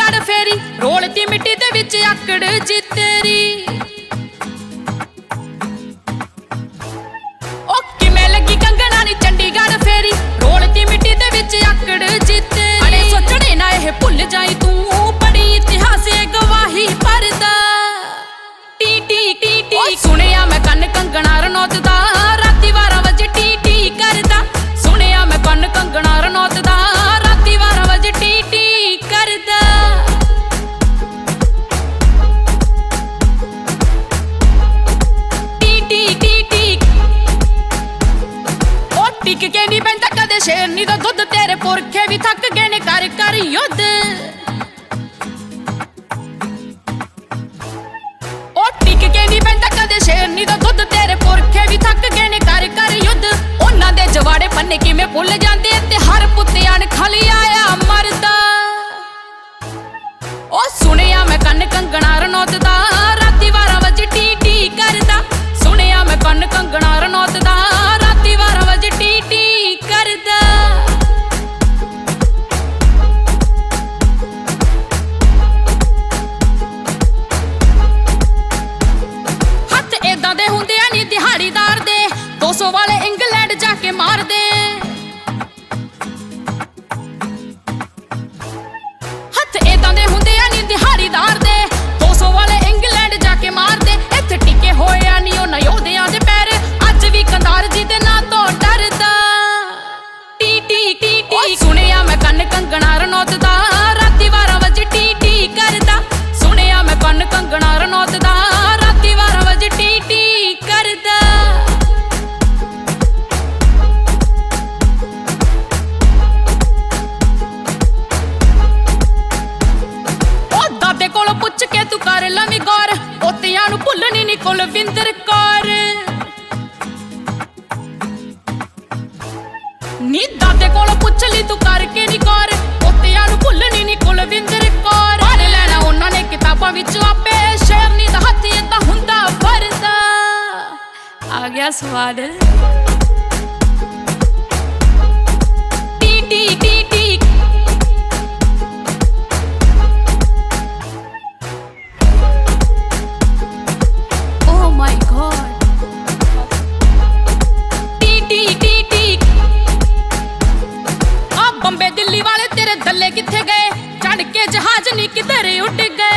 ਚੰਡੀਗੜ੍ਹ ਫੇਰੀ ਰੋਲਤੀ ਮਿੱਟੀ ਦੇ ਵਿੱਚ ਆਕੜ ਜੀ ਤੇਰੀ। ਪੁਰਖੇ ਵੀ ਥੱਕ ਗਏ ਨੇ ਕਰ ਕਰ ਯੁੱਧ। ਉਹ ਟਿਕ ਕੇ ਨਹੀਂ ਬੈਂਦਾ ਕਦੇ ਸ਼ੇਰਨੀ ਦਾ ਦੁੱਧ ਤੇਰੇ ਪੁਰਖੇ ਵੀ ਥੱਕ ਗਏ ਨੇ ਕਰ ਕਰ ਯੁੱਧ। ਉਹਨਾਂ ਦੇ ਜਵਾੜੇ ਪੰਨੇ ਕਿਵੇਂ ਭੁੱਲ ਜਾਂਦੇ ਤੇ ਹਰ ਪੁੱਤਿਆਂ ਨੇ ਖਲੀ ਆਇਆ ਮਰਦਾ। ਉਹ ਸੁਣਿਆ ਮੈਂ ਕੰਨ ਕੰਗਣਾ eso vale ਕੁਲਵਿੰਦਰ ਕੌਰ। ਨੀ ਦਾਦੇ ਕੋਲ ਪੁੱਛ ਲਈ ਤੂੰ ਕਰਕੇ ਨੀ ਗੌਰ। ਪੋਤਿਆਂ ਨੂੰ ਭੁੱਲਣੀ ਨੀ ਕੁਲਵਿੰਦਰ ਕੌਰ। ਪੜ ਲੈਣਾ ਉਹਨਾਂ ਨੇ ਕਿਤਾਬਾਂ ਵਿੱਚੋਂ ਆਪੇ। ਸ਼ੇਰ ਦਾ ਹੱਥ ਤਾਂ ਹੁੰਦਾ ਫਰਦਾ ਆ ਗਿਆ ਸਵਾਦ। ਕਿਧਰ ਉੱਡ ਗਏ?